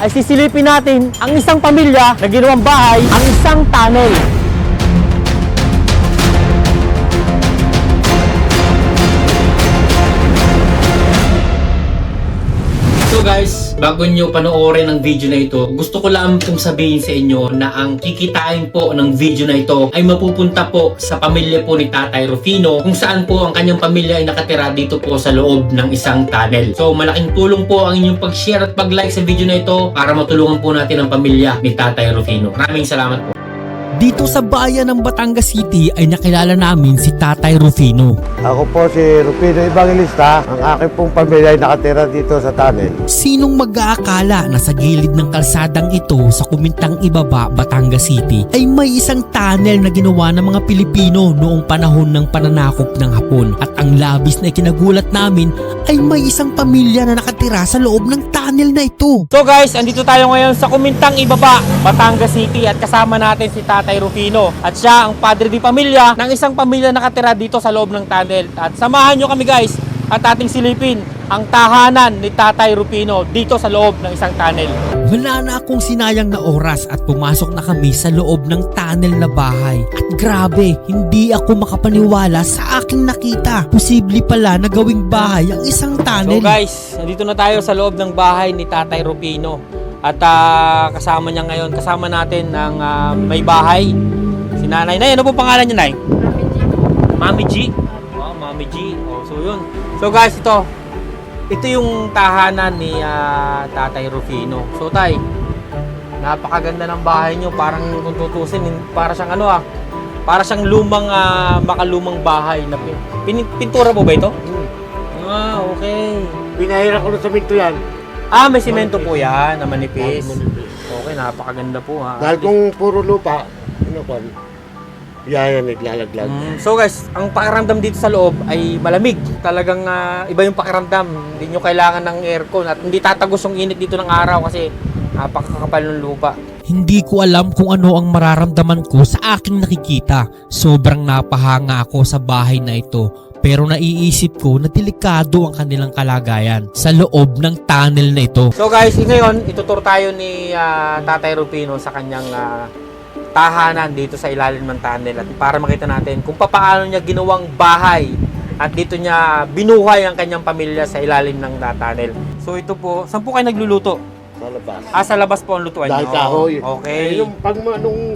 ay sisilipin natin ang isang pamilya na ginawang bahay, ang isang tunnel. Guys, bago nyo panoorin ang video na ito, gusto ko lang pong sabihin sa inyo na ang kikitain po ng video na ito ay mapupunta po sa pamilya po ni Tatay Rufino kung saan po ang kanyang pamilya ay nakatira dito po sa loob ng isang tunnel. So malaking tulong po ang inyong pag-share at pag-like sa video na ito para matulungan po natin ang pamilya ni Tatay Rufino. Maraming salamat po. Dito sa bayan ng Batangas City ay nakilala namin si Tatay Rufino. Ako po si Rufino Evangelista. Ang aking pong pamilya ay nakatira dito sa tunnel. Sinong mag-aakala na sa gilid ng kalsadang ito sa Kumintang Ibaba, Batangas City ay may isang tunnel na ginawa ng mga Pilipino noong panahon ng pananakop ng Hapon. At ang labis na ikinagulat namin ay may isang pamilya na nakatira sa loob ng tunnel na ito. So guys, andito tayo ngayon sa Kumintang Ibaba, Batangas City at kasama natin si Tatay Rufino. At siya ang padre di pamilya ng isang pamilya nakatira dito sa loob ng tunnel. At samahan nyo kami guys at ating silipin ang tahanan ni Tatay Rufino dito sa loob ng isang tunnel. Wala na akong sinayang na oras at pumasok na kami sa loob ng tunnel na bahay. At grabe, hindi ako makapaniwala sa aking nakita. Posible pala na gawing bahay ang isang So tunnel. guys, nandito na tayo sa loob ng bahay ni Tatay Rufino. At ah, kasama niya ngayon, kasama natin ang ah, may bahay. Si Nanay. Nay, ano po pangalan niya, Nay? Mami G. Oh, Mami G. Oh, so yun. So guys, ito. Ito yung tahanan ni ah, Tatay Rufino. So tay, napakaganda ng bahay niyo. Parang kung tutusin, para siyang ano ah, para siyang lumang, ah, makalumang bahay. Na pin- pin- pintura po ba ito? Ah, okay. Pinahira ko na sa minto yan. Ah, may simento po yan na manipis. Okay, napakaganda po ha. Dahil kung puro lupa, ano pa, yan yan naglalaglag. Mm, so guys, ang pakiramdam dito sa loob ay malamig. Talagang ah, iba yung pakiramdam. Hindi nyo kailangan ng aircon at hindi tatagos yung init dito ng araw kasi napakakapal ng lupa. Hindi ko alam kung ano ang mararamdaman ko sa aking nakikita. Sobrang napahanga ako sa bahay na ito. Pero naiisip ko na delikado ang kanilang kalagayan sa loob ng tunnel na ito. So guys, eh, ngayon itutur tayo ni ah, Tatay Rupino sa kanyang ah, tahanan dito sa ilalim ng tunnel at para makita natin kung paano niya ginawang bahay at dito niya binuhay ang kanyang pamilya sa ilalim ng tunnel. So ito po, saan po kayo nagluluto? Sa labas. Ah, sa labas po ang lutuan Dahil niyo. kahoy. Okay. Eh, yung pag nung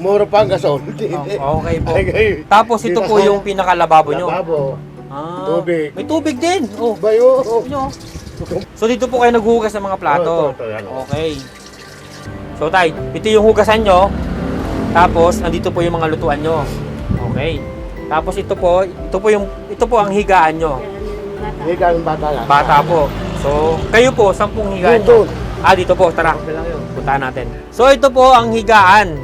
mura pa ang gasol. Oh, okay po. Ay, ay, Tapos ito po yung pinakalababo nyo. Lababo. Ah, Tubig. May tubig din. Oh, Bayo. nyo. So dito po kayo naghuhugas ng mga plato. Oh, ito, ito, oh. Okay. So tay, ito yung hugasan nyo. Tapos andito po yung mga lutuan nyo. Okay. Tapos ito po, ito po yung ito po ang higaan nyo. Higa ang bata lang. Bata po. So, kayo po, sampung higaan doon. Ah, dito po, tara. Puntahan natin. So ito po ang higaan.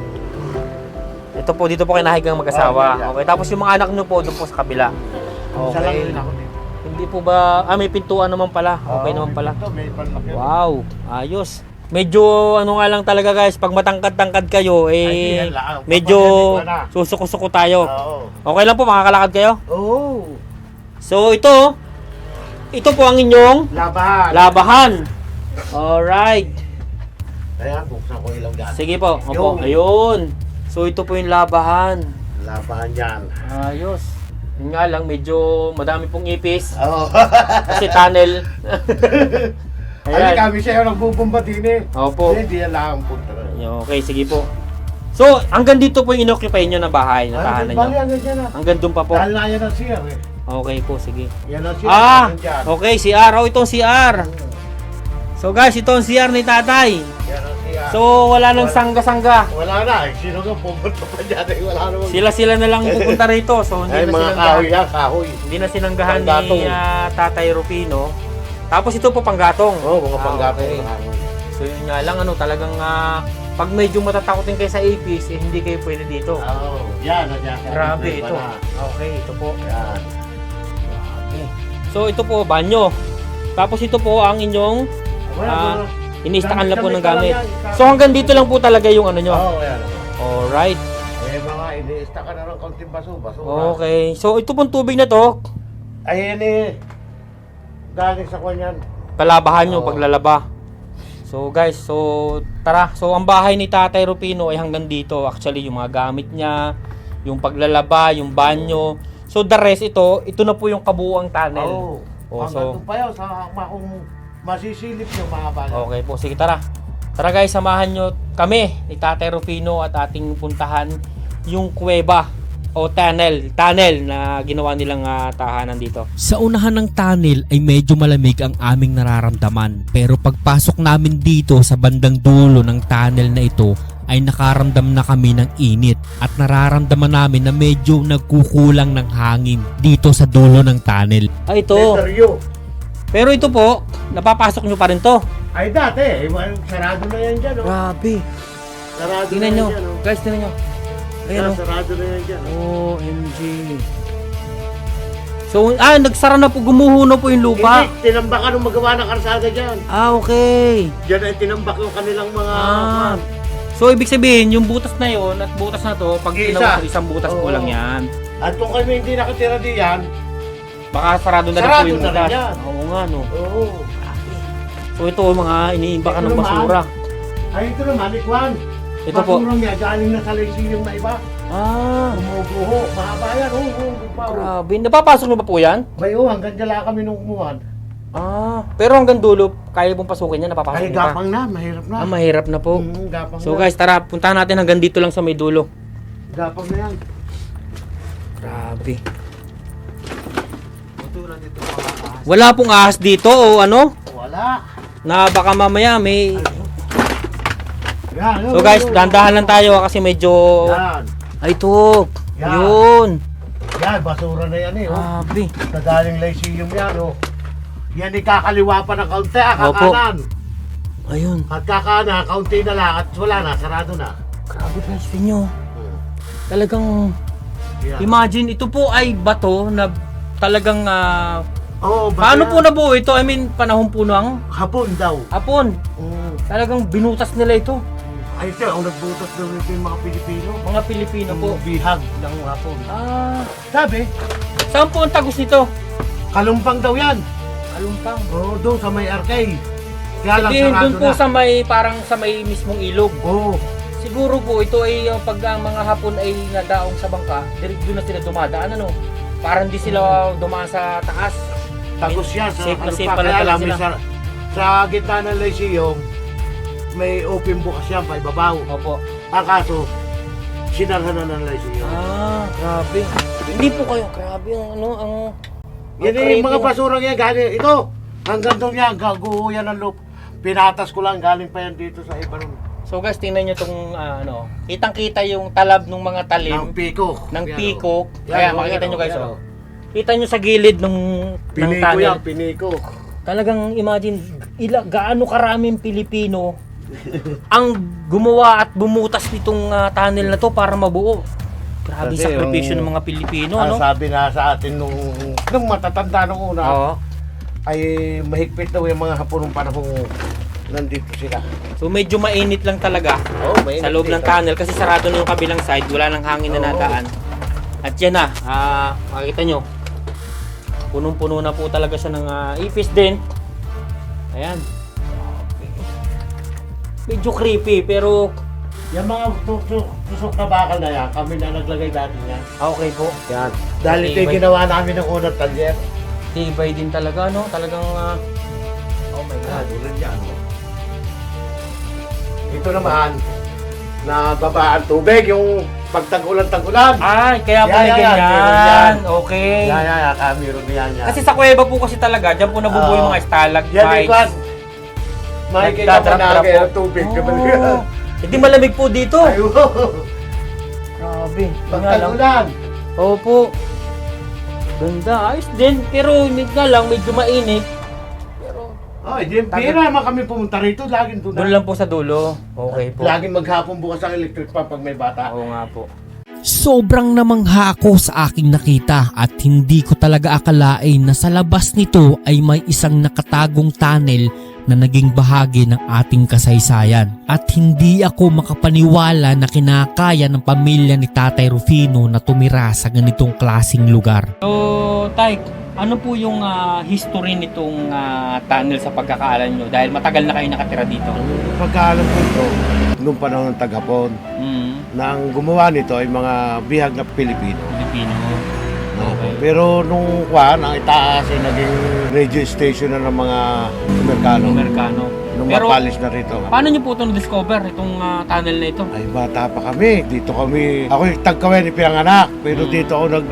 Ito po, dito po kayo nahigang mag-asawa. Okay, Okay, tapos yung mga anak nyo po doon po sa kabila. Okay. Hindi po ba, ah may pintuan naman pala. Okay Oo, naman pala. Ito, may panlaki. Wow, ayos. Medyo ano nga lang talaga guys, pag matangkad-tangkad kayo, Ay, eh, medyo susuko-suko tayo. Okay lang po, makakalakad kayo? Oo. So ito, ito po ang inyong Labahan. labahan. Alright. Kaya buksan ko ilang daan. Sige po, opo, ayun. So ito po yung labahan. Labahan yan. Ayos. Yun nga lang, medyo madami pong ipis. Oo. Kasi tunnel. Ay, kami siya yung nagbubumba din eh. Opo. Hindi yan lang ang punta. Okay, sige po. So, hanggang dito po yung inoccupy nyo na bahay, na tahanan nyo. hanggang dyan ah. Hanggang doon pa po. Dahil na yan ang CR eh. Okay po, sige. Yan ang CR. Ah, okay, CR. Oh, itong CR. So guys, ito ang CR ni tatay. Yan ang CR. So, wala nang sangga-sangga. wala na. eh. Sino ka pupunta pa dyan eh. Wala naman. Sila-sila na lang pupunta rito. So, hindi Ay, na mga sinanggahan. kahoy yan, kahoy. Hindi na sinanggahan ni ah, tatay Rufino. Tapos ito po panggatong. Oo, mga Ah, panggatong. okay. So, yun nga lang, ano, talagang ah, pag medyo matatakotin kayo sa APs, eh, hindi kayo pwede dito. Oo, yan. yan. Grabe ito. na. Okay, ito po. Yan. So ito po, banyo. Tapos ito po ang inyong Wala, Ah, wala. iniistakan lang po ng Damit ka lang gamit. yan. So hanggang dito lang po talaga yung ano nyo. Oo, yan. Alright. Eh, mga iniista ka na ng kaunting baso. Baso. Okay. So ito pong tubig na to, Ay, yan eh. Galing sa kanyan. palabahan nyo Oo. paglalaba. So guys, so tara. So ang bahay ni Tatay Rupino ay hanggang dito. Actually, yung mga gamit niya, yung paglalaba, yung banyo. So the rest ito, ito na po yung kabuuang tunnel. Oo. Oh, Hanggang so doon pa yun, sa kung masisilip nyo mga bala. Okay po, sige tara. Tara guys, samahan nyo kami ni Tatay Rufino at ating puntahan yung kuweba o tunnel, tunnel na ginawa nilang ah, tahanan dito. Sa unahan ng tunnel ay medyo malamig ang aming nararamdaman pero pagpasok namin dito sa bandang dulo ng tunnel na ito ay nakaramdam na kami ng init at nararamdaman namin na medyo nagkukulang ng hangin dito sa dulo ng tunnel. Ay ito. Pero ito po, napapasok nyo pa rin to. Ay dati, eh, sarado na yan dyan. Oh. Grabe. Sarado Tingnan na nyo. yan dyan. Oh. Guys, tingnan nyo. Ayan Yan, o. sarado na yan dyan. Oh. OMG. So, ah, nagsara na po, gumuho na po yung lupa. Hindi, tinambakan nung magawa ng karsada dyan. Ah, okay. Diyan ay tinambak yung kanilang mga... Ah. So, ibig sabihin, yung butas na yon at butas na to, pag Isa. tinawas, isang butas po Oo. lang yan. At kung kami hindi nakatira diyan, Baka sarado na rin Sarado po yung na rin butas. yan. Oo nga, no. oo. So, ito, mga iniimbakan Ito ng naman. basura. Ay, ito naman, ikwan. Ito po. Basurang niya, galing na sa Lyceum na iba. Ah, Umuguho, mahaba yan. Oo, oo, pa. oh. grabe. Napapasok nyo ba po yan? May oh, hanggang dala kami nung kumuhan. Ah, pero hanggang dulo, kaya pong pasukin yan, napapasok Ay, nyo pa. gapang na, mahirap na. Ah, mahirap na po. Mm, gapang So na. guys, tara, puntahan natin hanggang dito lang sa may dulo. Gapang na yan. Grabe. Wala pong ahas dito o ano? Wala. Na baka mamaya may... Yan, So guys, dandahan lang tayo kasi medyo... Yan. Ay, ito. Yan. Yun. Yan, basura na yan eh. Oh. Grabe. Sa daling Lyceum yan, oh. Yan ikakaliwa pa ng kaunti, ah, Opo. kakanan. Ayun. At kakana, kaunti na lang at wala na, sarado na. Grabe guys, tingnan nyo. Talagang... Yan. Imagine, ito po ay bato na talagang... ah, Oo, paano po nabuo ito? I mean, panahon po ng Hapon daw. hapon. Mm. Talagang binutas nila ito. Ay, ito, ang nagbutas daw nito yung mga Pilipino. Mga Pilipino po. Yung bihag ng hapon. Ah, Sabi, saan po ang tagos nito? kalumpang daw yan. Alumpang. Oo, doon sa may arcade. Kaya lang Hindi, sarado doon po na. sa may parang sa may mismong ilog. Oo. Siguro po ito ay uh, pag ang mga hapon ay nadaong sa bangka, direct doon na sila dumadaan ano. Parang di sila dumaan sa taas. Tagos yan sa Safe na safe pala Kaya talaga lang, may sila. sa, sa gitna ng Lyceum, may open bukas yan, pa ibabaw. Opo. Ang kaso, sinarhan na ng Lyceum. Ah, grabe. Hindi po kayo grabe ang ano ang Yan ang yung mga creepy. basurang yan, galing. Ito, hanggang doon yan, gaguho yan ng loop. Pinatas ko lang, galing pa yan dito sa iba nun. So guys, tingnan niyo tong ah, ano, kitang-kita yung talab ng mga Ng talim piko. ng Yan, pikok. oh. Kaya Yan, oh, makita yan, niyo oh, guys yan, oh. Kita niyo sa gilid ng ng Piniko tunnel. yan, piniko. Talagang imagine ila gaano karaming Pilipino ang gumawa at bumutas nitong ah, tunnel na to para mabuo. Grabe Kasi sakripisyo yung- ng mga Pilipino, Ang ano? sabi nga sa atin nung, nung matatanda nung una, Oo. ay mahigpit daw yung mga hapon ng panahon nandito sila. So medyo mainit lang talaga Oh, sa loob ng tunnel kasi sarado na yung kabilang side, wala nang hangin na Oo. nadaan. At yan na, ah, makikita nyo. Punong-puno na po talaga siya ng ah, ipis din. Ayan. Medyo creepy pero Yung mga tusok, tusok na bakal na yan, kami na naglagay dati niyan. ah, okay po. Yan. Dahil ito yung ginawa namin ng unang talyer. Tibay din talaga, no? Talagang, ah, oh my Ah, God. tulad yan. Ito naman, na baba ang tubig, yung pagtag-ulan-tag-ulan. Ay, kaya pala Yan, yan, yan. Meron ganyan. yan. Okay. Yan, yan, yan, kami rin yan, yan. Kasi sa kuweba po kasi talaga, dyan po nabubuo yung mga stalagmites. yan, ikwan. Makikita mo na Nagdadrop-drop kaya po. tubig. Oo. Hindi malamig po dito. Ay, wow. Grabe. Yun nga lang. Pagtag-ulan. Opo. Ganda. Ayos din. Pero hindi nga lang, medyo mainit. Ay, di, bira naman kami pumunta rito, laging doon. Doon lang po sa dulo. Okay po. Laging maghapon bukas ang electric pa pag may bata. Oo nga po. Sobrang namangha ako sa aking nakita at hindi ko talaga akalain na sa labas nito ay may isang nakatagong tunnel na naging bahagi ng ating kasaysayan. At hindi ako makapaniwala na kinakaya ng pamilya ni Tatay Rufino na tumira sa ganitong klasing lugar. So, Tay, ano po yung ah, history nitong ah, tunnel sa pagkakaalam nyo? Dahil matagal na kayo nakatira dito. Pagkaalam ko ito, nung panahon ng tagapon, Mm, na ang gumawa nito ay mga bihag na Pilipino. Pilipino. Okay. Pero nung kwan, ang itaas ay naging radio station na ng mga Amerikano. Amerikano. Nung Pero, mapalis na rito. paano nyo po ito na-discover, itong ah, tunnel na ito? Ay, bata pa kami. Dito kami. Ako yung tagkawen ni pinanganak. Pero Mm. dito ako nag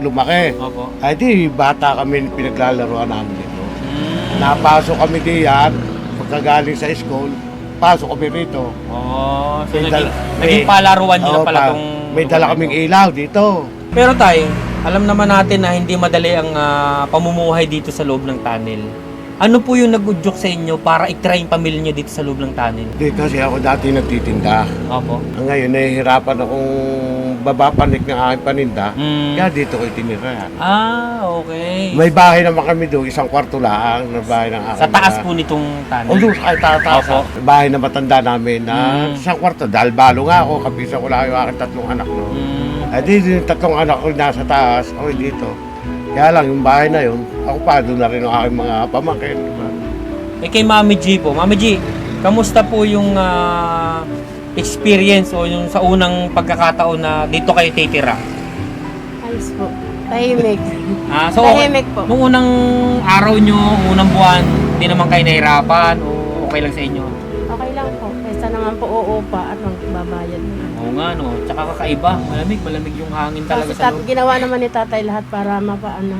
lumaki. Opo. Ay, di, bata kami pinaglalaroan namin dito. Mm. Napasok kami diyan. Pagkagaling sa school, pasok kami rito. Oh, so May naging, dal- naging may- palaruan nyo na Oo, pala pa- itong... May dala kaming ilaw dito. Pero tay, alam naman natin na hindi madali ang ah, pamumuhay dito sa loob ng tunnel. Ano po yung nag-udyok sa inyo para i-try yung pamilya nyo dito sa loob ng tunnel? Di kasi ako dati nagtitinda. Opo. Ngayon, nahihirapan akong babapanik ng aking paninda. Mm. Kaya dito ko itinira. Ah, okay. May bahay naman kami doon, isang kwarto lang na bahay ng aking Sa taas mga- po nitong tunnel. O doon sa taas. Opo. Bahay na matanda namin na Mm. isang kwarto. Dahil balo nga ako, kapisa ko lang yung aking tatlong anak. No? Mm. Ay di yung tatlong anak ko nasa taas, ako dito. Kaya lang, yung bahay na yun, ako pa doon na rin ang aking mga pamangkin. Diba? Eh kay Mami G po. Mami G, kamusta po yung ah, experience o yung sa unang pagkakataon na dito kayo titira? Ayos po. Tahimik. Ah, so. Tahimik po. Nung unang araw nyo, unang buwan, hindi naman kayo nahirapan o okay lang sa inyo? Okay lang po. Kaysa naman po uupa at magbabayad na. Oo nga no, tsaka kakaiba, malamig, malamig yung hangin talaga Kasi sa loob. ginawa naman ni tatay lahat para mapaano,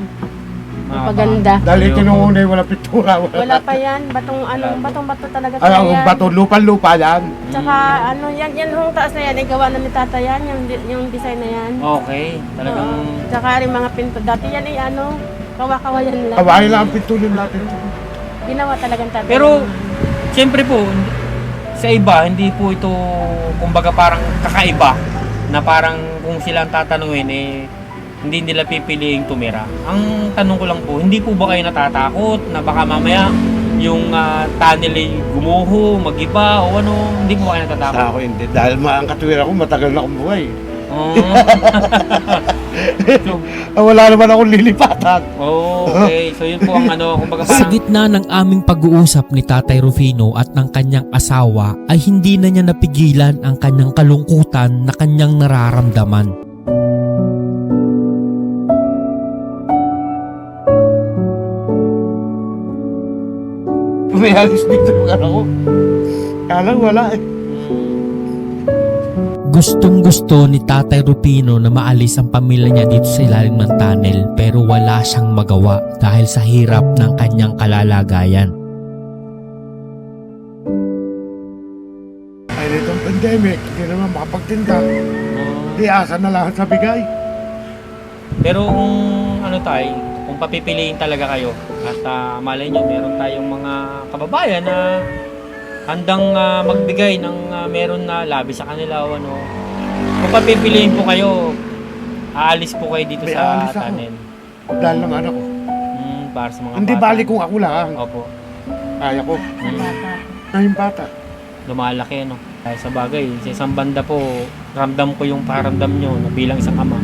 Ah, mapaganda. Dahil ito nung una, wala pintura. Wala, Wala pa yan. Batong ano, batong bato talaga Ay, siya ang yan. bato, lupa-lupa yan. Tsaka ano, yan, yan yung taas na yan, ay gawa na ni tatay yan, yung, di- yung design na yan. Okay, talagang Oo. Tsaka rin mga pinto. Dati yan ay ano, kawa-kawayan lang. Kawain lang ang pintulin natin. Ginawa talagang tatay. Pero, yan. siyempre po, sa iba, hindi po ito, kumbaga parang kakaiba, na parang kung sila ang tatanungin, eh, hindi nila pipiliing tumira. Ang tanong ko lang po, hindi po ba kayo natatakot na baka mamaya yung ah, tunnel ay gumuho, magiba, o ano, hindi po ba kayo natatakot? Sa ako hindi. Dahil ma ang katwira ko, matagal na akong buhay. Oh. so, Ah, wala naman akong lilipatan. oh, okay. So yun po ang ano, kumbaga Sa parang gitna ng aming pag-uusap ni Tatay Rufino at ng kanyang asawa ay hindi na niya napigilan ang kanyang kalungkutan na kanyang nararamdaman. May alis dito yung anak ko. Kaya lang wala eh. Gustong gusto ni Tatay Rufino na maalis ang pamilya niya dito sa ilalim ng tunnel pero wala siyang magawa dahil sa hirap ng kanyang kalalagayan. Ay, nitong pandemic, hindi naman makapagtinda. Di asa na lang sa bigay. Pero kung ano tayo, kung papipiliin talaga kayo at ah, malay nyo, meron tayong mga kababayan na handang ah, magbigay ng ah, meron na labi sa kanila o ano. Kung papipiliin po kayo, aalis po kayo dito May sa aalis ako. tunnel. Dahil ng anak ko. Hmm, para sa mga Hindi bata. bali kung ako lang. Opo. Kaya ko. Hmm, Na yung bata. lumalaki, no? Kaya sa bagay, sa isang banda po, ramdam ko yung paramdam nyo na bilang isang ama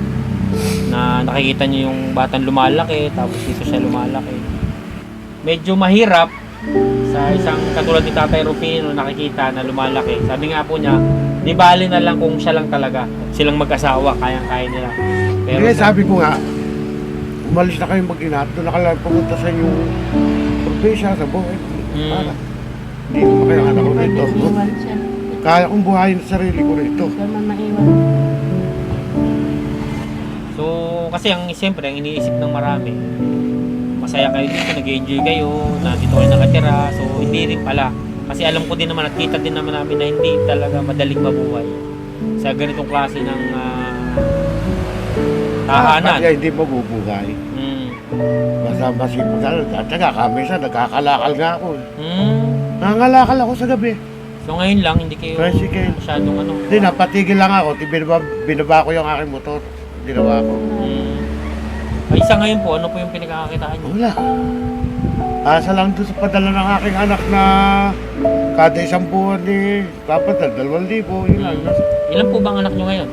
na nakikita nyo yung batang lumalaki tapos dito siya lumalaki. Medyo mahirap sa isang katulad ni Tatay Rufino nakikita na lumalaki. Sabi nga po niya, di bali na lang kung siya lang talaga. Silang mag-asawa, kayang-kaya nila. Pero Kaya sabi ko nga, umalis na kayong mag-ina. Doon na kayo pumunta sa inyong probinsya, sa buhay. Mm. Para. Hindi ko kayo anak ko rito. Kaya kong buhayin sa sarili ko rito. So, kasi ang siyempre, ang iniisip ng marami, masaya kayo dito, nag-enjoy kayo, na dito kayo nakatira. So, hindi rin pala. Kasi alam ko din naman at kita din naman namin na hindi talaga madaling mabuhay sa ganitong klase ng ah, tahanan. Kaya hindi mabubuhay. Mm. Basta masipag. At saka kami sa nagkakalakal nga ako. Mm. Nangangalakal ako sa gabi. So, ngayon lang, hindi kayo Tricycle. masyadong ano. Hindi, napatigil lang ako. Binaba, binaba ko yung aking motor. Ginawa ko. Mm. Isa ngayon po, ano po yung pinagkakakitaan niyo? Wala. Asa lang doon sa padala ng aking anak na kada isang buwan ni papadal, dalawang libo, yun lang. Ilan po bang anak nyo ngayon?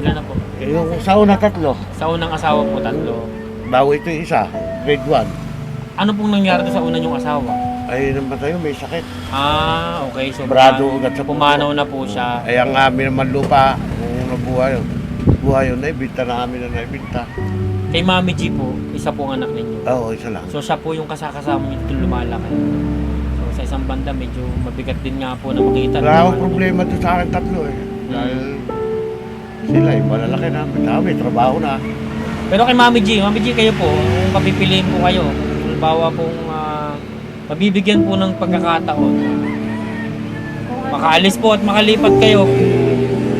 Ilan na po? Eh, Yung sa una tatlo, Sa unang asawa po, tatlo. bago ito yung isa, grade 1. Ano pong nangyari doon sa una nyong asawa? Ay, namatay yun, may sakit. Ah, okay. So, Brado ugat sa puso. pumanaw na po siya. Ay, ang amin naman lupa, kung nabuhay yun. Buhay yun, naibinta na amin na naibinta. Kay Mami G po, isa po ang anak ninyo. Oo, isa lang. So, siya po yung kasakasama nyo dito lumalaki. So, sa isang banda, medyo mabigat din nga po na makita. Wala akong problema doon sa akin tatlo eh. Dahil sila eh, malalaki na. May trabaho na. Pero kay Mami G, Mami G kayo po, kung papipiliin po kayo, halimbawa pong ah, mabibigyan po ng pagkakataon, Kung ano, makaalis po at makalipat kayo,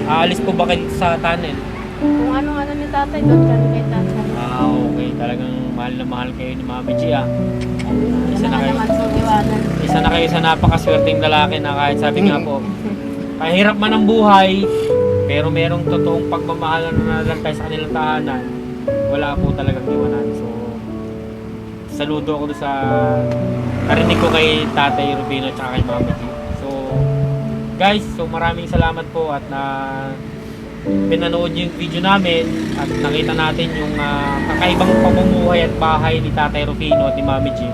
aalis po ba kayo sa tunnel? kung ano ano ni tatay, doon kami kay tatay. Ah, mahal na mahal kayo ni Mami G ah. Isa na kayo. Isa na kayo sa napakaswerteng lalaki na kahit sabi nga po, kahirap man ang buhay, pero merong totoong pagmamahal na nalantay sa kanilang tahanan, wala po talagang iwanan. So, saludo ako sa narinig ko kay Tatay Rubino at kay Mama G. So, guys, so maraming salamat po at na pinanood yung video namin at nakita natin yung ah, kakaibang pamumuhay at bahay ni Tatay Rufino at ni Mami G.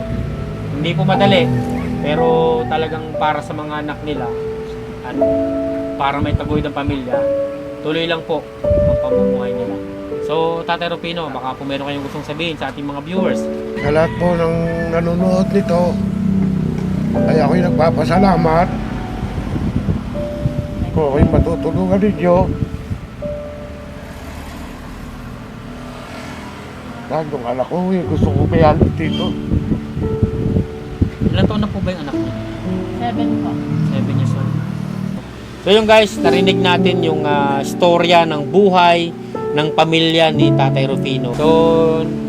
Hindi po madali, pero talagang para sa mga anak nila at para may taguyod ang pamilya, tuloy lang po ang pamumuhay nila. So, Tatay Rufino, baka po meron kayong gustong sabihin sa ating mga viewers. Sa lahat po ng nanonood nito, ay ako'y nagpapasalamat. Kung ako'y matutulungan ninyo. Dahil yung anak ko, eh, gusto ko bayan dito. Ilan taon na po ba yung anak niyo? Seven po. 7 years old. So yung guys, narinig natin yung ah, storya ng buhay ng pamilya ni Tatay Rufino. So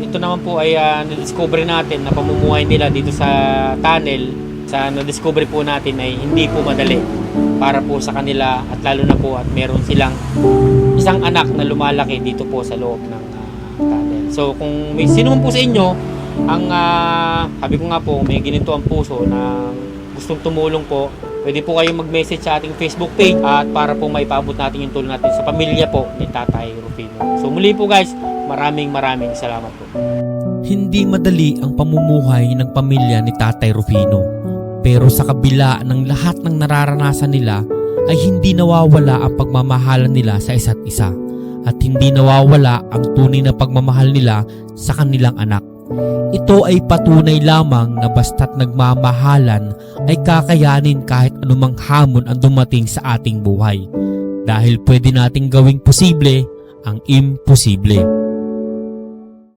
ito naman po ay uh, na-discover natin na pamumuhay nila dito sa tunnel. Sa na-discover po natin ay hindi po madali para po sa kanila at lalo na po at meron silang isang anak na lumalaki dito po sa loob ng ah. So kung may sino man po sa inyo ang ah, sabi ko nga po may ginito ang puso na gustong tumulong po pwede po kayong mag-message sa ating Facebook page at para po maipaabot natin yung tulong natin sa pamilya po ni Tatay Rufino. So muli po guys, maraming maraming salamat po. Hindi madali ang pamumuhay ng pamilya ni Tatay Rufino. Pero sa kabila ng lahat ng nararanasan nila ay hindi nawawala ang pagmamahalan nila sa isa't isa at hindi nawawala ang tunay na pagmamahal nila sa kanilang anak. Ito ay patunay lamang na basta't nagmamahalan ay kakayanin kahit anumang hamon ang dumating sa ating buhay. Dahil pwede nating gawing posible ang imposible.